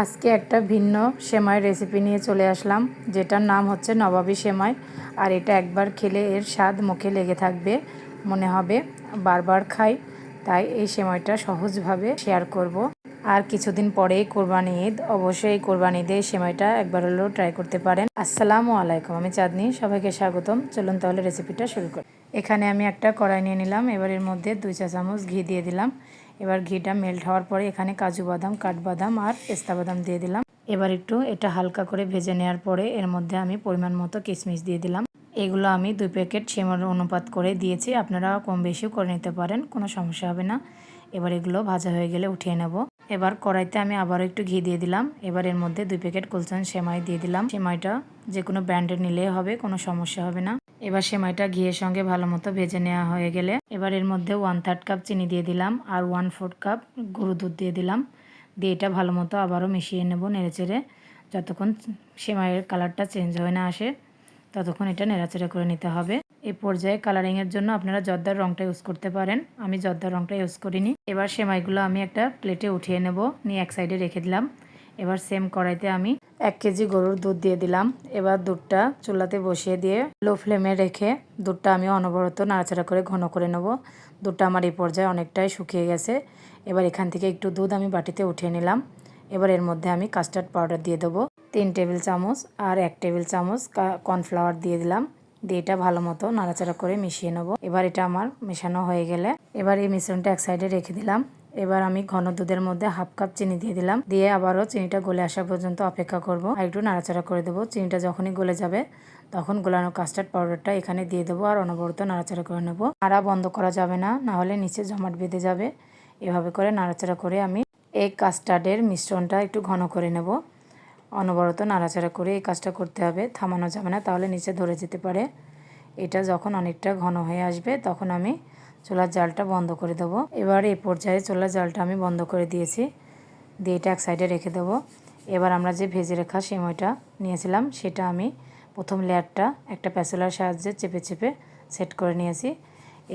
আজকে একটা ভিন্ন সেমাই রেসিপি নিয়ে চলে আসলাম, যেটার নাম হচ্ছে নবাবী সেমাই। আর এটা একবার খেলে এর স্বাদ মুখে লেগে থাকবে, মনে হবে বারবার খাই, তাই এই সেমাইটা সহজভাবে শেয়ার করব। আর কিছুদিন পরেই কোরবানি ঈদ, অবশ্যই কোরবানি ঈদে সেমাইটা একবার হলেও ট্রাই করতে পারেন। আসসালামু আলাইকুম, আমি চাঁদনি, সবাইকে স্বাগতম। চলুন তাহলে রেসিপিটা শুরু করি। এখানে আমি একটা কড়াই নিয়ে নিলাম, এবার এর মধ্যে দুই চা চামচ ঘি দিয়ে দিলাম। এবার ঘিটা মেল্ট হওয়ার পরে এখানে কাজু বাদাম, কাঠবাদাম আর পেস্তা বাদাম দিয়ে দিলাম। এবার একটু এটা হালকা করে ভেজে নেওয়ার পরে এর মধ্যে আমি পরিমাণ মতো কিশমিশ দিয়ে দিলাম। এগুলো আমি দুই প্যাকেট সেমার অনুপাত করে দিয়েছি, আপনারা কম বেশিও করে নিতে পারেন, কোনো সমস্যা হবে না। এবার এগুলো ভাজা হয়ে গেলে উঠিয়ে নেব। এবার কড়াইতে আমি আবারও একটু ঘি দিয়ে দিলাম। এবার এর মধ্যে দুই প্যাকেট কুলচান সেমাই দিয়ে দিলাম। সেমাইটা যে কোনো ব্র্যান্ডের নিলেই হবে, কোনো সমস্যা হবে না। এবার সেমাইটা ঘিয়ের সঙ্গে ভালো মতো ভেজে নেওয়া হয়ে গেলে এবার এর মধ্যে ওয়ান থার্ড কাপ চিনি দিয়ে দিলাম আর ওয়ান ফোর্থ কাপ গরু দুধ দিয়ে দিলাম। দিয়ে এটা ভালো মতো আবারও মিশিয়ে নেব নেড়েচেড়ে। যতক্ষণ সেমাইয়ের কালারটা চেঞ্জ হয়ে না আসে, ততক্ষণ এটা নেড়াচেড়া করে নিতে হবে। এই পর্যায়ে কালারিংয়ের জন্য আপনারা জর্দার রঙটা ইউজ করতে পারেন। আমি জর্দার রঙটা ইউজ করিনি। এবার সেমাইগুলো আমি একটা প্লেটে উঠিয়ে নেব। নিয়ে এক সাইডে রেখে দিলাম। এবার সেম কড়াইতে আমি এক কেজি গরুর দুধ দিয়ে দিলাম। এবার দুধটা চুলাতে বসিয়ে দিয়ে লো ফ্লেমে রেখে দুধটা আমি অনবরত নাড়াচাড়া করে ঘন করে নেব। দুধটা আমার এই পর্যায়ে অনেকটাই শুকিয়ে গেছে। এবার এখান থেকে একটু দুধ আমি বাটিতে উঠিয়ে নিলাম। এবার এর মধ্যে আমি কাস্টার্ড পাউডার দিয়ে দেবো। তিন টেবিল চামচ আর এক টেবিল চামচ কর্নফ্লাওয়ার দিয়ে দিলাম। দিয়ে এটা ভালো মতো নাড়াচাড়া করে মিশিয়ে নেব। এবার এটা আমার মেশানো হয়ে গেলে এবার এই মিশ্রণটা এক সাইডে রেখে দিলাম। এবার আমি ঘন দুধের মধ্যে হাফ কাপ চিনি দিয়ে দিলাম। দিয়ে আবারও চিনিটা গলে আসা পর্যন্ত অপেক্ষা করব। আর একটু নাড়াচাড়া করে দেবো। চিনিটা যখনই গলে যাবে, তখন গোলানো কাস্টার্ড পাউডারটা এখানে দিয়ে দেবো আর অনবরত নাড়াচাড়া করে নেব। নাড়া বন্ধ করা যাবে না না হলে নিচে জমাট বেঁধে যাবে। এভাবে করে নাড়াচাড়া করে আমি এই কাস্টার্ডের মিশ্রণটা একটু ঘন করে নেব। অনবরত নাড়াচাড়া করে এই কাজটা করতে হবে। থামানো যাবে না, তাহলে নিচে ধরে যেতে পারে। এটা যখন অনেকটা ঘন হয়ে আসবে, তখন আমি চুলার জালটা বন্ধ করে দেবো। এবার এই পর্যায়ে চুলার জালটা আমি বন্ধ করে দিয়েছি। দিয়ে এটা এক সাইডে রেখে দেবো। এবার আমরা যে ভেজে রাখা সেময়টা নিয়েছিলাম, সেটা আমি প্রথম লেয়ারটা একটা প্যাসেলার সাহায্যে চেপে চেপে সেট করে নিয়েছি।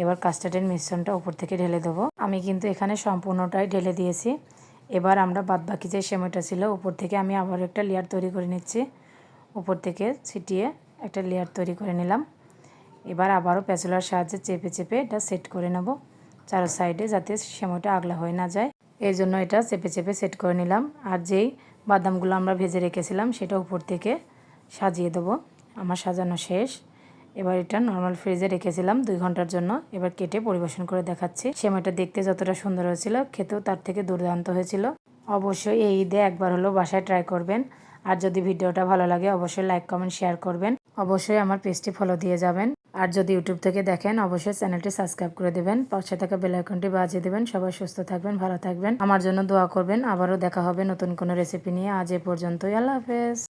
এবার কাস্টার্ডের মিশ্রণটা উপর থেকে ঢেলে দেবো। আমি কিন্তু এখানে সম্পূর্ণটাই ঢেলে দিয়েছি। এবার আমরা বাদবাকি যে সেময়টা ছিল, উপর থেকে আমি আবার একটা লেয়ার তৈরি করে নিচ্ছি। উপর থেকে ছিটিয়ে একটা লেয়ার তৈরি করে নিলাম। এবার আবারও প্যাচুলার সাহায্যে চেপে চেপে এটা সেট করে নেব। চারো সাইডে যাতে সেময়টা আগলা হয়ে না যায়। এই জন্য এটা চেপে চেপে সেট করে নিলাম। আর যেই বাদামগুলো আমরা ভেজে রেখেছিলাম সেটা উপর থেকে সাজিয়ে দেবো। আমার সাজানো শেষ। এবার এটা নর্মাল ফ্রিজে রেখেছিলাম দুই ঘণ্টার জন্য। এবার কেটে পরিবেশন করে দেখাচ্ছি। সেমাইটা দেখতে যতটা সুন্দর হয়েছিল, খেতেও তার থেকে দুর্দান্ত হয়েছিল। অবশ্যই এই ঈদে একবার হলেও বাসায় ট্রাই করবেন। আর যদি ভিডিওটা ভালো লাগে, অবশ্যই লাইক কমেন্ট শেয়ার করবেন। অবশ্যই আমার পেজটি ফলো দিয়ে যাবেন। আর যদি ইউটিউব থেকে দেখেন, অবশ্যই চ্যানেলটি সাবস্ক্রাইব করে দেবেন। পাশে থাকা বেলাইকনটি বাজিয়ে দেবেন। সবাই সুস্থ থাকবেন, ভালো থাকবেন। আমার জন্য দোয়া করবেন। আবারও দেখা হবে নতুন কোনো রেসিপি নিয়ে। আজ এ পর্যন্তই। আল্লাহ হাফেজ।